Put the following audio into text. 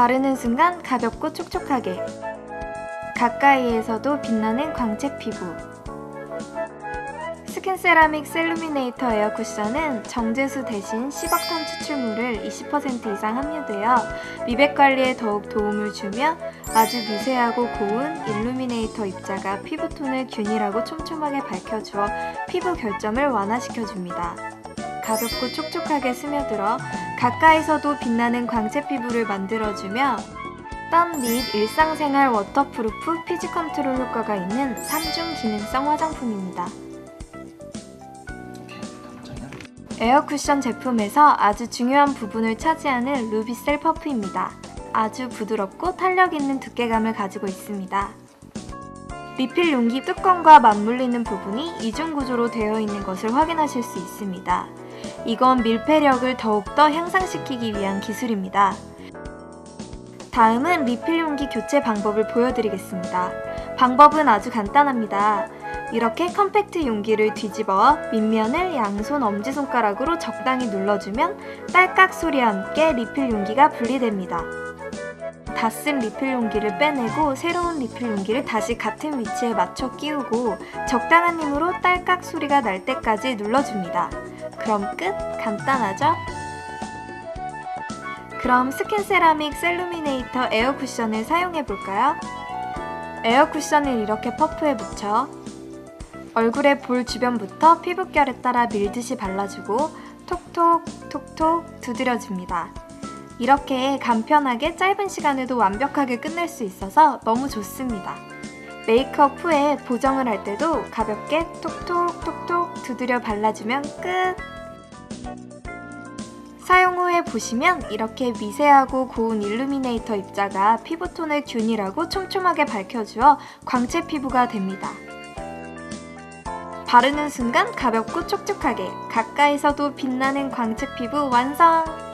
바르는 순간 가볍고 촉촉하게 가까이에서도 빛나는 광채 피부 스킨세라믹 셀루미네이터 에어 쿠션은 정제수 대신 10억톤 추출물을 20% 이상 함유되어 미백 관리에 더욱 도움을 주며 아주 미세하고 고운 일루미네이터 입자가 피부톤을 균일하고 촘촘하게 밝혀주어 피부 결점을 완화시켜줍니다. 가볍고 촉촉하게 스며들어 가까이서도 빛나는 광채 피부를 만들어주며 땀 및 일상생활 워터프루프 피지 컨트롤 효과가 있는 3중 기능성 화장품입니다. 에어 쿠션 제품에서 아주 중요한 부분을 차지하는 루비셀 퍼프입니다. 아주 부드럽고 탄력 있는 두께감을 가지고 있습니다. 리필 용기 뚜껑과 맞물리는 부분이 이중 구조로 되어 있는 것을 확인하실 수 있습니다. 이건 밀폐력을 더욱더 향상시키기 위한 기술입니다. 다음은 리필 용기 교체 방법을 보여드리겠습니다. 방법은 아주 간단합니다. 이렇게 컴팩트 용기를 뒤집어 밑면을 양손 엄지손가락으로 적당히 눌러주면 딸깍 소리와 함께 리필 용기가 분리됩니다. 다 쓴 리필 용기를 빼내고 새로운 리필 용기를 다시 같은 위치에 맞춰 끼우고 적당한 힘으로 딸깍 소리가 날 때까지 눌러줍니다. 그럼 끝! 간단하죠? 그럼 스킨세라믹 셀루미네이터 에어 쿠션을 사용해 볼까요? 에어 쿠션을 이렇게 퍼프에 붙여 얼굴의 볼 주변부터 피부결에 따라 밀듯이 발라주고 톡톡 톡톡 두드려줍니다. 이렇게 간편하게 짧은 시간에도 완벽하게 끝낼 수 있어서 너무 좋습니다. 메이크업 후에 보정을 할 때도 가볍게 톡톡 톡톡 두드려 발라주면 끝! 사용 후에 보시면 이렇게 미세하고 고운 일루미네이터 입자가 피부톤을 균일하고 촘촘하게 밝혀주어 광채 피부가 됩니다. 바르는 순간 가볍고 촉촉하게 가까이서도 빛나는 광채 피부 완성!